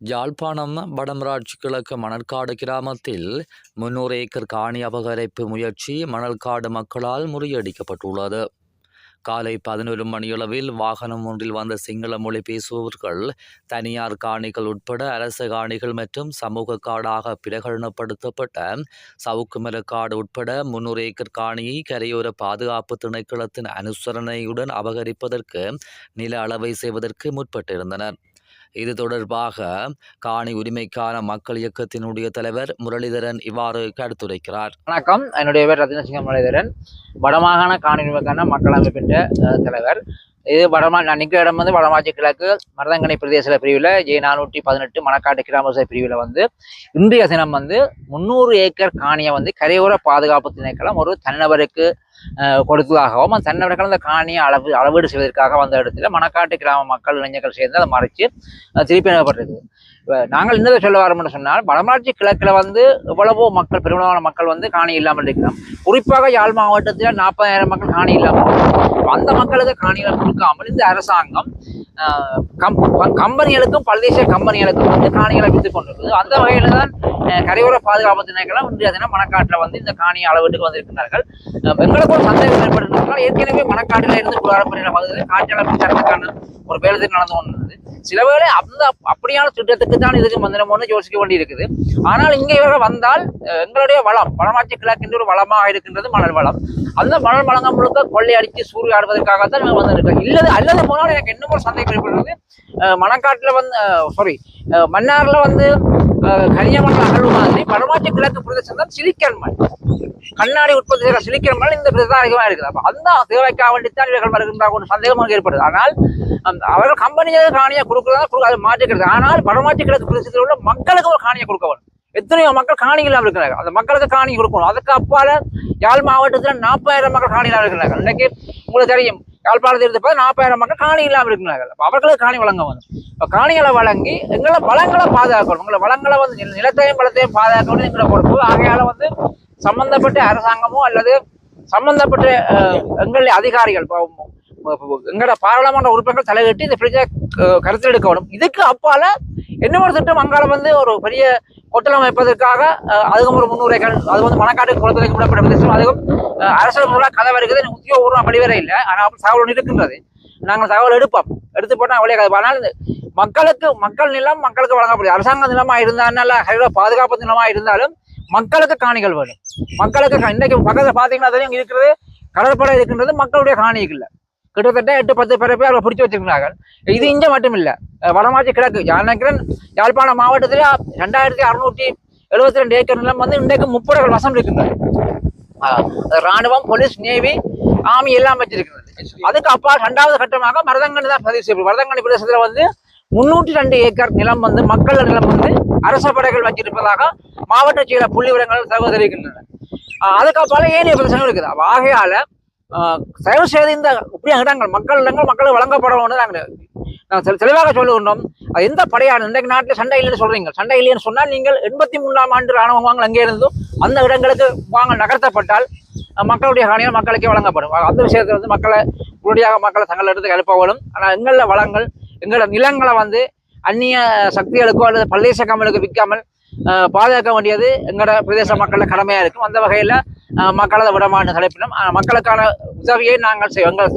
யாழ்ப்பாணம் வடமராட்சி கிழக்கு மணற்காடு கிராமத்தில் முன்னூறு ஏக்கர் காணி அபகரிப்பு முயற்சி மணல்காடு மக்களால் முறியடிக்கப்பட்டுள்ளது. காலை பதினொரு மணியளவில் வாகனம் ஒன்றில் வந்த சிங்கள மொழி பேசுபவர்கள் தனியார் காணிகள் உட்பட அரசு காணிகள் மற்றும் சமூக காடாக பிரகடனப்படுத்தப்பட்ட சவுக்குமர காடு உட்பட முன்னூறு ஏக்கர் காணியை கரையோர பாதுகாப்பு திணைக்களத்தின் அனுசரணையுடன் அபகரிப்பதற்கு நில அளவை செய்வதற்கு முற்பட்டிருந்தனர். இது தொடர்பாக காணி உரிமைக்கான மக்கள் இயக்கத்தினுடைய தலைவர் முரளிதரன் இவ்வாறு கருத்துரைக்கிறார். வணக்கம். என்னுடைய பேர் ரத்னசிங்கம் முரளிதரன். வடமாகாண காணியுரிமைக்கான மக்கள் அமைப்பின் தலைவர். இது வடமா நான் நிற்கிற இடம் வந்து வடமாட்சி கிழக்கு மருதங்கனை பிரதேச பிரிவில் ஜே நானூற்றி பதினெட்டு மணக்காட்டு கிராம பிரிவில் வந்து. இன்றைய தினம் வந்து முந்நூறு ஏக்கர் காணியை வந்து கரையோர பாதுகாப்பு திணைக்களம் ஒரு தனிநபருக்கு கொடுத்ததாகவும் அந்த தனிநபர்கள் அந்த காணியை அளவு அளவீடு செய்வதற்காக வந்த இடத்துல மணக்காட்டு கிராம மக்கள் இளைஞர்கள் சேர்ந்து அதை மறைச்சு திருப்பி அனுப்பப்பட்டிருக்கு இப்ப நாங்கள் இன்னதை சொல்ல வரோம்னு சொன்னால் வடமராட்சி கிழக்கில் வந்து எவ்வளவோ மக்கள் பெரும்பாலான மக்கள் வந்து காணி இல்லாமல் இருக்கிறோம் குறிப்பாக யாழ் மாவட்டத்தில் நாற்பதாயிரம் மக்கள் காணி இல்லாமல் இருக்கிறோம். அந்த மக்களுக்கு காணிகளை கொடுக்காமல் இந்த அரசாங்கம் ஆஹ், கம் கம்பெனிகளுக்கும் பல்தேசிய கம்பெனிகளுக்கும் வந்து காணிகளை வித்து கொண்டிருக்குது. அந்த வகையில தான் கரையோர பாதுகாப்பு திணைக்களம் இன்றைய தினம் மணக்காட்டில் வந்து இந்த காணி அளவீட்டுக்கு வந்திருக்கிறார்கள். ஆஹ், எங்களுக்கு சந்தேகம் ஏற்பட்டிருந்தால் ஏற்கனவே மணக்காட்டில் இருந்து குடாரப்பணியில பகுதியில் காட்சியாளர் தரத்துக்கான ஒரு வேலை நடந்து கொண்டிருந்தது. சில வேளை அந்த அப்படியான திட்டத்துக்கு தான் இதுக்கு மந்திரமோன்னு யோசிக்க வேண்டி இருக்குது ஆனால் இங்கே இவர்கள் வந்தால் எங்களுடைய வளம் வளமாட்சி கிழக்கின்ற ஒரு வளமாக இருக்கின்றது மணல் வளம். அந்த மணல் வளங்க முழுக்க கொள்ளையடித்து சூறையாடுவதற்காகத்தான் இவங்க வந்திருக்கோம் இல்லது அல்லது போனால் எனக்கு இன்னும் ஒரு சந்தேகம் ஏற்படுறது மணக்காட்டில் வந்து சாரி மன்னாரில் வந்து கனியமண் அகழ்வு மாதிரி வடமாட்சி கிழக்கு பிரதேசம் தான் சிலிக்கன் மண் கண்ணாடி உற்பத்தி செய்கிற சிலிக்கன் மண் இந்த பிரதேசம் அதிகமாக இருக்குது அப்போ அந்த தேவைக்காக வேண்டித்தான் இவர்கள் வருகின்ற ஒரு சந்தேகமாக ஏற்படுது ஆனால் அந்த அவர்கள் கம்பெனியை காணியை கொடுக்குறதா கொடுக்க அது மாற்றிக்கிறது ஆனால் வடமாட்சி கிழக்கு பிரதேசத்தில் உள்ள மக்களுக்கு ஒரு காணியை கொடுக்க வேண்டும் எத்தனையோ மக்கள் காணிகளாக இல்லாமல் இருக்கிறார்கள் அந்த மக்களுக்கு காணி கொடுக்கணும் அதுக்கு அப்பால யாழ் மாவட்டத்தில் நாற்பதாயிரம் மக்கள் காணிகளாக இருக்கிறார்கள் இன்னைக்கு உங்களுக்கு தெரியும் யாழ்ப்பாணத்தில் பார்த்து நாற்பதாயிரம் மக்கள் காணி இல்லாமல் இருக்கிறார்கள் அவர்களுக்கு காணி வழங்க வேண்டும் இப்போ காணிகளை வழங்கி எங்களை வளங்களை பாதுகாக்கணும். எங்களை வளங்களை வந்து நில- நிலத்தையும் பலத்தையும் பாதுகாக்கணும் எங்களை பொறுப்பு ஆகையால வந்து சம்பந்தப்பட்ட அரசாங்கமோ அல்லது சம்பந்தப்பட்ட அஹ், எங்களுடைய அதிகாரிகள் எங்களோட பாராளுமன்ற உறுப்பினர்கள் தலையிட்டு இந்த பிரச்சனை கருத்தில் எடுக்கணும் இதுக்கு அப்பால என்ன ஒரு திட்டம் அங்கால வந்து ஒரு பெரிய கொட்டலம் வைப்பதற்காக அதுக்கும் ஒரு முன்னூறு ஏக்கர் அது வந்து மணக்காட்டு குளத்துக்கு விடப்பட்ட பிரதேசம் அதுவும் அரசு மூலம் கதை வருகிறது. எனக்கு உத்தியோகபூர்வம் வெளிவர இல்லை. ஆனால் தகவல் ஒன்று இருக்கின்றது. நாங்கள் தகவல் எடுப்போம். எடுத்து போட்டால் அவளே கதை ஆனால் மக்களுக்கு மக்கள் நிலம் மக்களுக்கு வழங்கப்படுது அரசாங்க நிலமாக இருந்தாலும் ஹைவே பாதுகாப்பு நிலமாக இருந்தாலும் மக்களுக்கு காணிகள் வேணும். மக்களுக்கு கா- இன்னைக்கு பக்கத்தில் பார்த்தீங்கன்னா தெரியும் இருக்கிறது கடற்படை இருக்கின்றது. மக்களுடைய காணிகள் இல்லை. கிட்டத்தட்ட எட்டு பத்து பேரை போய் அவங்க பிடிச்சி வச்சிருக்கிறார்கள். இது இங்க மட்டும் இல்லை வடமாச்சி கிழக்கு ஜானகிரன் நினைக்கிறேன் யாழ்ப்பாணம் மாவட்டத்தில் ரெண்டாயிரத்தி அறுநூற்றி எழுபத்தி ரெண்டு ஏக்கர் நிலம் வந்து இன்றைக்கு முப்பதுகள் வசம் இருக்கின்றது ராணுவம் போலீஸ் நேவி ஆமி எல்லாம் வச்சிருக்கிறது அதுக்கு அப்பா ரெண்டாவது கட்டமாக மருதங்கனி தான் பதிவு செய்யப்படும். மருதங்கனி பிரதேசத்தில் வந்து முன்னூற்றி ரெண்டு ஏக்கர் நிலம் வந்து மக்கள் நிலம் வந்து அரச படைகள் வச்சிருப்பதாக மாவட்ட செயலர் புள்ளி விவரங்கள் தகவல் தெரிவிக்கின்றன. அதுக்கப்பால ஏனைய பிரச்சனைகள் இருக்குது. ஆகையால தயவு செய்து இந்த இப்படியாக இடங்கள் மக்கள் இடங்கள் மக்களுக்கு வழங்கப்படணும்னு நாங்கள் நாங்கள் தெளிவாக சொல்லுகின்றோம். அது எந்த படையான இன்றைக்கு நாட்டில் சண்டை இல்லைன்னு சொல்றீங்க. சண்டை இல்லைன்னு சொன்னால் நீங்கள் எண்பத்தி மூணாம் ஆண்டு ராணுவம் வாங்க அங்கே இருந்தும் அந்த இடங்களுக்கு வாங்க நகர்த்தப்பட்டால் மக்களுடைய ஹானிகள் மக்களுக்கே வழங்கப்படும். அந்த விஷயத்தில் வந்து மக்களை உடனடியாக மக்களை தங்கள் இடத்துக்கு எழுப்பப்படும் ஆனால் எங்கள வளங்கள் எங்களோட நிலங்களை வந்து அந்நிய சக்திகளுக்கோ அல்லது பல்லேச கம்பெனிக்கு விற்காமல் பாதுகாக்க வேண்டியது எங்களோட பிரதேச மக்களோட கடமையாக இருக்கும். அந்த வகையில் அஹ், மக்களை விடமாட்டு தலைப்பினும் மக்களுக்கான உதவியை நாங்கள் செய்வோம். எங்கள்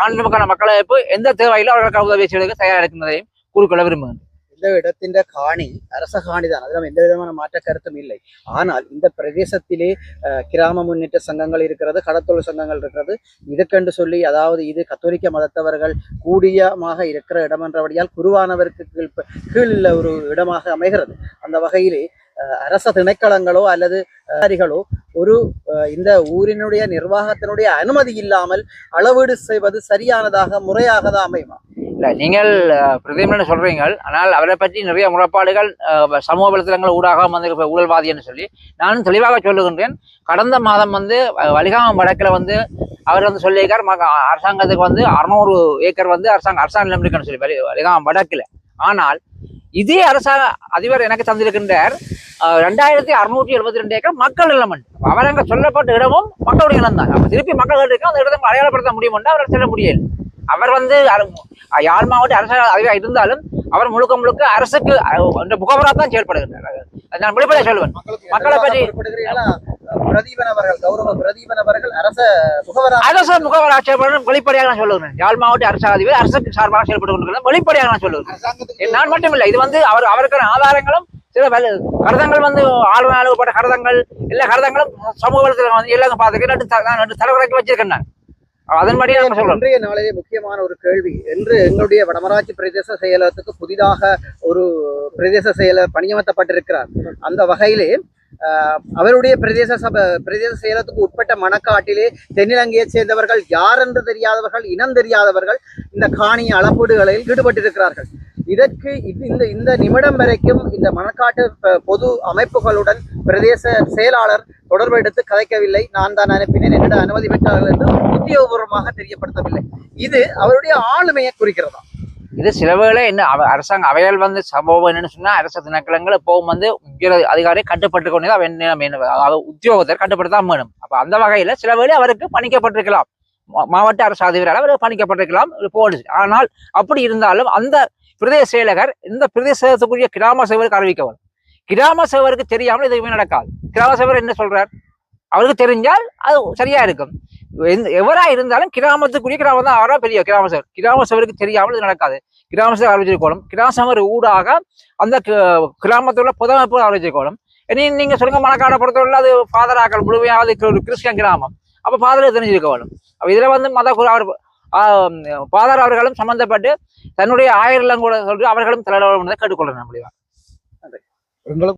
காணொலிக்கான மக்களை இப்போ எந்த தேவையிலும் அவர்களுக்கான உதவி செய்வதற்கு தயாராக இருக்கின்றதையும் கூறிக்கொள்ள விரும்புகிறேன் இந்த இடத்தின் காணி அரச காணி தான். அதில் எந்த விதமான மாற்ற கருத்தும் இல்லை. ஆனால் இந்த பிரதேசத்திலே கிராம முன்னேற்ற சங்கங்கள் இருக்கிறது கடத்தொழில் சங்கங்கள் இருக்கிறது. இதுக்கென்று சொல்லி அதாவது இது கத்தோலிக்க மதத்தவர்கள் கூடியமாக இருக்கிற இடம் என்றபடியால் குருவானவருக்கு கீழ் கீழ் உள்ள ஒரு இடமாக அமைகிறது. அந்த வகையிலே அரச திணைக்களங்களோ அல்லது அதிகாரிகளோ ஒரு இந்த ஊரினுடைய நிர்வாகத்தினுடைய அனுமதி இல்லாமல் அளவீடு செய்வது சரியானதாக முறையாக தான் அமையுமா? இல்ல நீங்கள் அஹ், பிரதமர்னு சொல்றீங்க ஆனால் அவரை பற்றி நிறைய முறைப்பாடுகள் அஹ், சமூக வலைத்தளங்கள் ஊடாக வந்து ஊழல்வாதி ஊழல்வாதின்னு சொல்லி நானும் தெளிவாக சொல்லுகின்றேன். கடந்த மாதம் வந்து வலிகாமம் வடக்கில் வந்து அவர் வந்து சொல்லியிருக்கார். மக- அரசாங்கத்துக்கு வந்து அறுநூறு ஏக்கர் வந்து அரசாங்க அரசாங்க நிலம் இருக்குன்னு சொல்லி வலிகாமம் வடக்கில். ஆனால் இதே அரசாங்க அதிபர் எனக்கு தந்திருக்கின்றார். ரெண்டாயிரத்தி அறுநூற்றி எழுபத்தி ரெண்டு ஏக்கர் மக்கள் நிலம் உண்டு. அப்ப அவர் அங்க சொல்லப்பட்ட இடமும் மக்களுடைய நிலம் தான் அப்ப திருப்பி மக்கள் இருக்க அந்த இடத்தை அடையாளப்படுத்த முடியும்னா அவரால் சொல்ல முடியல. அவர் வந்து யாழ் மாவட்ட அரசு அதிகாரி இருந்தாலும் அவர் முழுக்க முழுக்க அரசுக்கு முகவராக தான் செயல்படுகின்றார். அது நான் வெளிப்படையாக சொல்லுவேன் மக்களை பற்றி-? பிரதீபன் அவர்கள் கௌரவ பிரதீபன் அவர்கள் அரச முகவராக அரசு முகவராக செயல்படும் வெளிப்படையாக நான் சொல்லுகிறேன் யாழ் மாவட்ட அரசு அதிபர் அரசுக்கு சார்பாக செயல்பட்டு வெளிப்படையாக நான் சொல்லுகிறேன் நான் மட்டுமில்லை இது வந்து அவர் அவருக்கான ஆதாரங்களும் சில வலு- வந்து ஆளுநர் அனுப்பப்பட்ட கடிதங்கள் எல்லா கடிதங்களும் சமூக வலைத்தளங்கள் வந்து எல்லாம் பார்த்துக்க ரெண்டு தலைவரைக்கு வச்சிருக்கேன் நான். அதன்படி இன்றைய நாளிலே முக்கியமான ஒரு கேள்வி. என்று எங்களுடைய வடமராட்சி பிரதேச செயலகத்துக்கு புதிதாக ஒரு பிரதேச செயலர் பணியமர்த்தப்பட்டிருக்கிறார். அந்த வகையிலே அவருடைய பிரதேச சபை பிரதேச செயலத்துக்கு உட்பட்ட மணக்காட்டிலே தென்னிலங்கையைச் சேர்ந்தவர்கள் யார் என்று தெரியாதவர்கள் இனம் தெரியாதவர்கள் இந்த காணி அளப்பீடுகளில் ஈடுபட்டிருக்கிறார்கள். இதற்கு இந்த இந்த நிமிடம் வரைக்கும் இந்த மணக்காட்டு பொது அமைப்புகளுடன் பிரதேச செயலாளர் தொடர்பு எடுத்து கதைக்கவில்லை. நான் தான் அனுப்பினேன். என்னிடம் அனுமதி பெற்றார்கள் என்று உத்தியோகபூர்வமாக தெரியப்படுத்தவில்லை. இது அவருடைய ஆளுமையை குறிக்கிறதா? இது சில வேளை என்ன அவ- அரசாங்க அவையால் வந்து சம்பவம் என்னன்னு சொன்னா அரசு திணைக்களங்கள் எப்பவும் வந்து உயர் அதிகாரி கட்டுப்பட்டு கொண்டு அவன் என்ன என்ன- உத்தியோகத்தர் கட்டுப்படுத்தான் வேணும். அப்ப அந்த வகையில சில வேளை அவருக்கு பணிக்கப்பட்டிருக்கலாம். மாவட்ட அரசு அதிபரால் அவர் பணிக்கப்பட்டிருக்கலாம் ஒரு போலீஸ். ஆனால் அப்படி இருந்தாலும் அந்த பிரதேச செயலகர் இந்த பிரதேசத்துக்குரிய கிராம சேவருக்கு அறிவிக்க கிராம சேவருக்கு தெரியாமல் எதுவுமே நடக்காது. கிராம சேவர் என்ன சொல்றார்? அவருக்கு தெரிஞ்சால் அது சரியா இருக்கும். எவரா இருந்தாலும் கிராமத்துக்குரிய கிராமம் தான். அவரா பெரிய கிராம சேவர் கிராம சேவருக்கு தெரியாமல் இது நடக்காது. கிராம சேவர் அறிவிச்சிருக்கணும் கிராம சேவர் ஊடாக அந்த கி- புதமைப்பு அறிவிச்சிருக்கணும் இனி நீங்க சொல்லுங்க மணக்காடை பொறுத்தவரை அது ஃபாதராக்கள் முழுமையாவது முழுமையாக அது ஒரு கிறிஸ்டியன் கிராமம். அப்போ ஃபாதரை தெரிஞ்சிருக்க வேணும் அப்போ இதுல வந்து மத குரு- அவர் ஃபாதர் அவர்களும் சம்மந்தப்பட்டு தன்னுடைய ஆயிரம் கூட சொல்லி அவர்களும் தலைவர் கேட்டுக்கொள்ளணும் முடியும் உங்களுக்கு